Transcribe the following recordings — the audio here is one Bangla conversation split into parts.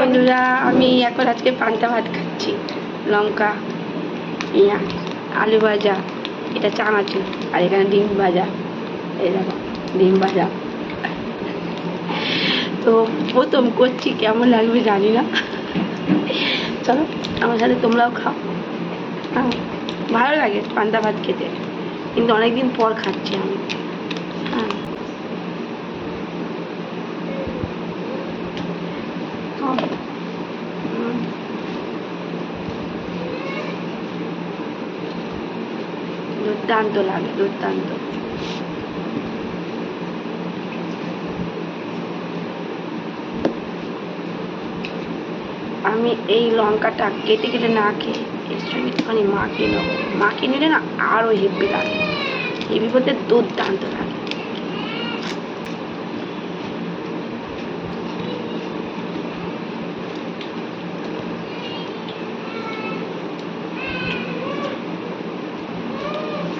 বন্ধুরা, আমি এখন আজকে পান্তা ভাত খাচ্ছি, লঙ্কা, পেঁয়াজ, আলু ভাজা, এটা চানাচুর, আর এখানে ডিম ভাজা। এই দেখো, ডিম ভাজা। তো প্রথম করছি, কেমন লাগবে জানি না। চলো, আমার সাথে তোমরাও খাও। হ্যাঁ ভালো লাগে পান্তা ভাত খেতে। কিন্তু অনেকদিন পর খাচ্ছি আমি। হ্যাঁ। দুর্দান্ত লাগে, দুর্দান্ত। আমি এই লঙ্কাটা কেটে কেটে না খেয়ে এর একটুখানি মাখিয়ে নেব। মাখিয়ে নিলে না আরও হেভি লাগে। হেভি বলতে দুর্দান্ত লাগে।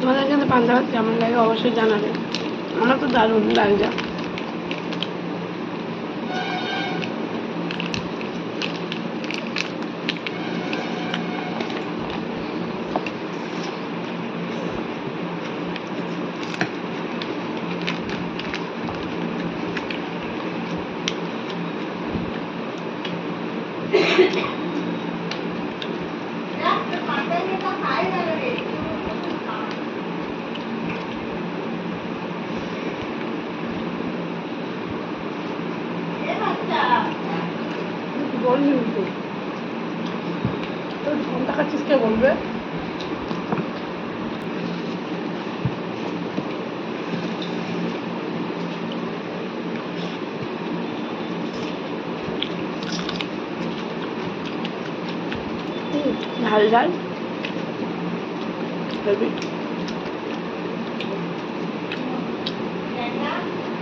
তোমাদের কিন্তু পান্তা ভাত কেমন লাগে অবশ্যই জানাবে। আমার তো দারুণ লাগছে। বললি তো তোর ফোনটা খাচ্ছিস কে বলবে? ঝাল ঝাল।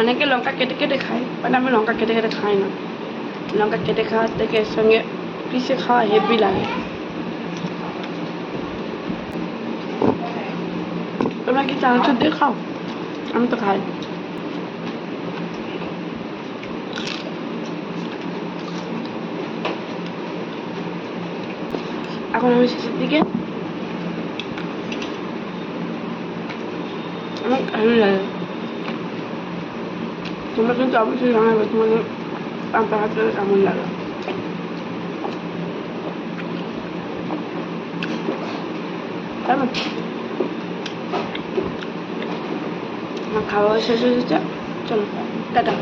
অনেকে লঙ্কা কেটে কেটে খায় বাট আমি লঙ্কা কেটে কেটে খাই না। লঙ্কা কেটে খাওয়ার থেকে সঙ্গে পিষে খাওয়া হেভি লাগে। তোমরা কি চানাচুর দিয়ে খাও? আমি তো খাই। এখন আমি শেষের দিকে। আমার ভালো লাগে তোমরা কিন্তু অবশ্যই জানাবে তোমাদের পান্তা ভাতটা কেমন লাগে। খাওয়া শেষ হয়ে যাচ্ছে চলো টাটা।